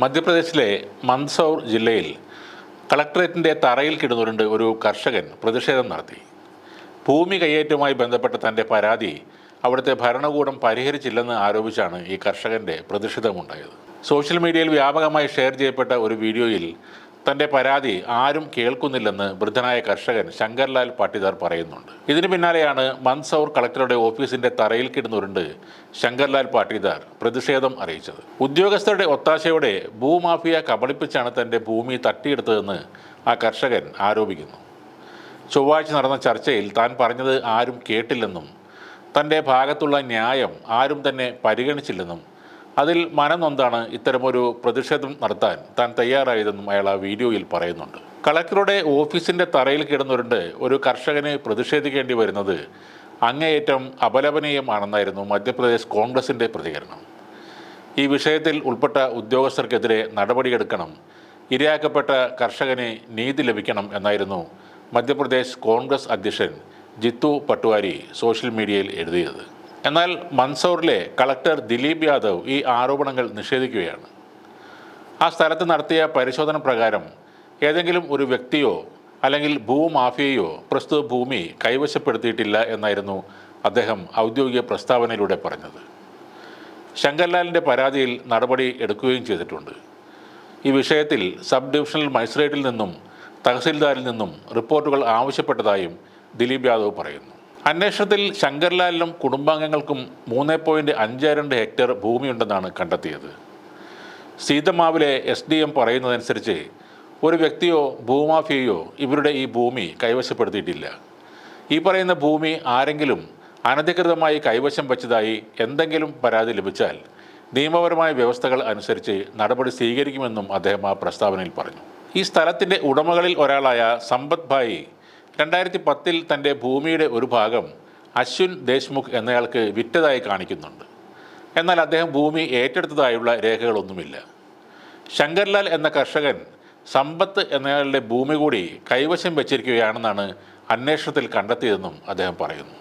മധ്യപ്രദേശിലെ മന്ദ്സൗർ ജില്ലയിൽ കളക്ടറേറ്റിന്റെ തറയിൽ കിടന്നുരുണ്ട് ഒരു കർഷകൻ പ്രതിഷേധം നടത്തി. ഭൂമി കയ്യേറ്റവുമായി ബന്ധപ്പെട്ട തന്റെ പരാതി അവിടുത്തെ ഭരണകൂടം പരിഹരിച്ചില്ലെന്ന് ആരോപിച്ചാണ് ഈ കർഷകന്റെ പ്രതിഷേധമുണ്ടായത്. സോഷ്യൽ മീഡിയയിൽ വ്യാപകമായി ഷെയർ ചെയ്യപ്പെട്ട ഒരു വീഡിയോയിൽ തന്റെ പരാതി ആരും കേൾക്കുന്നില്ലെന്ന് വൃദ്ധനായ കർഷകൻ ശങ്കർലാൽ പാട്ടിദാർ പറയുന്നുണ്ട്. ഇതിന് പിന്നാലെയാണ് മൻസൗർ കളക്ടറുടെ ഓഫീസിന്റെ തറയിൽ കിടന്നുരുണ്ട് ശങ്കർലാൽ പാട്ടിദാർ പ്രതിഷേധം അറിയിച്ചത്. ഉദ്യോഗസ്ഥരുടെ ഒത്താശയോടെ ഭൂമാഫിയ കബളിപ്പിച്ചാണ് തന്റെ ഭൂമി തട്ടിയെടുത്തതെന്ന് ആ കർഷകൻ ആരോപിക്കുന്നു. ചൊവ്വാഴ്ച നടന്ന ചർച്ചയിൽ താൻ പറഞ്ഞത് ആരും കേട്ടില്ലെന്നും തന്റെ ഭാഗത്തുള്ള ന്യായം ആരും തന്നെ പരിഗണിച്ചില്ലെന്നും അതിൽ മനംനൊന്താണ് ഇത്തരമൊരു പ്രതിഷേധം നടത്താൻ താൻ തയ്യാറായതെന്നും അയാൾ ആ വീഡിയോയിൽ പറയുന്നുണ്ട്. കളക്ടറുടെ ഓഫീസിന്റെ തറയിൽ കിടന്നുരുണ്ട് ഒരു കർഷകന് പ്രതിഷേധിക്കേണ്ടി വരുന്നത്. അങ്ങേയറ്റം അപലപനീയമാണെന്നായിരുന്നു മധ്യപ്രദേശ് കോൺഗ്രസിന്റെ പ്രതികരണം. ഈ വിഷയത്തിൽ ഉൾപ്പെട്ട ഉദ്യോഗസ്ഥർക്കെതിരെ നടപടിയെടുക്കണം. ഇരയാക്കപ്പെട്ട കർഷകന് നീതി ലഭിക്കണം എന്നായിരുന്നു മധ്യപ്രദേശ് കോൺഗ്രസ് അധ്യക്ഷൻ ജിത്തു പട്ടുവാരി സോഷ്യൽ മീഡിയയിൽ എഴുതിയത്. എന്നാൽ മൻസൗറിലെ കളക്ടർ ദിലീപ് യാദവ് ഈ ആരോപണങ്ങൾ നിഷേധിക്കുകയാണ്. ആ സ്ഥലത്ത് നടത്തിയ പരിശോധന പ്രകാരം ഏതെങ്കിലും ഒരു വ്യക്തിയോ അല്ലെങ്കിൽ ഭൂമാഫിയയോ പ്രസ്തുത ഭൂമി കൈവശപ്പെടുത്തിയിട്ടില്ല എന്നായിരുന്നു അദ്ദേഹം ഔദ്യോഗിക പ്രസ്താവനയിലൂടെ പറഞ്ഞത്. ശങ്കർലാലിന്റെ പരാതിയിൽ നടപടി എടുക്കുകയും ചെയ്തിട്ടുണ്ട്. ഈ വിഷയത്തിൽ സബ് ഡിവിഷണൽ മജിസ്ട്രേറ്റിൽ നിന്നും തഹസിൽദാരിൽ നിന്നും റിപ്പോർട്ടുകൾ ആവശ്യപ്പെട്ടതായും ദിലീപ് യാദവ് പറയുന്നു. അന്വേഷണത്തിൽ ശങ്കർലാലിനും കുടുംബാംഗങ്ങൾക്കും മൂന്ന് പോയിന്റ് അഞ്ച് രണ്ട് ഹെക്ടർ ഭൂമിയുണ്ടെന്നാണ് കണ്ടെത്തിയത്. സീതമാവിലെ എസ് ഡി എം പറയുന്നതനുസരിച്ച് ഒരു വ്യക്തിയോ ഭൂമാഫിയയോ ഇവരുടെ ഈ ഭൂമി കൈവശപ്പെടുത്തിയിട്ടില്ല. ഈ പറയുന്ന ഭൂമി ആരെങ്കിലും അനധികൃതമായി കൈവശം വച്ചതായി എന്തെങ്കിലും പരാതി ലഭിച്ചാൽ നിയമപരമായ വ്യവസ്ഥകൾ അനുസരിച്ച് നടപടി സ്വീകരിക്കുമെന്നും അദ്ദേഹം ആ പ്രസ്താവനയിൽ പറഞ്ഞു. ഈ സ്ഥലത്തിന്റെ ഉടമകളിൽ ഒരാളായ സമ്പത് ഭായി രണ്ടായിരത്തി പത്തിൽ തന്റെ ഭൂമിയുടെ ഒരു ഭാഗം അശ്വിൻ ദേശ്മുഖ് എന്നയാൾക്ക് വിറ്റതായി കാണിക്കുന്നുണ്ട്. എന്നാൽ അദ്ദേഹം ഭൂമി ഏറ്റെടുത്തതായുള്ള രേഖകളൊന്നുമില്ല. ശങ്കർലാൽ എന്ന കർഷകൻ സമ്പത്ത് എന്നയാളുടെ ഭൂമി കൂടി കൈവശം വെച്ചിരിക്കുകയാണെന്നാണ് അന്വേഷണത്തിൽ കണ്ടെത്തിയതെന്നും അദ്ദേഹം പറയുന്നു.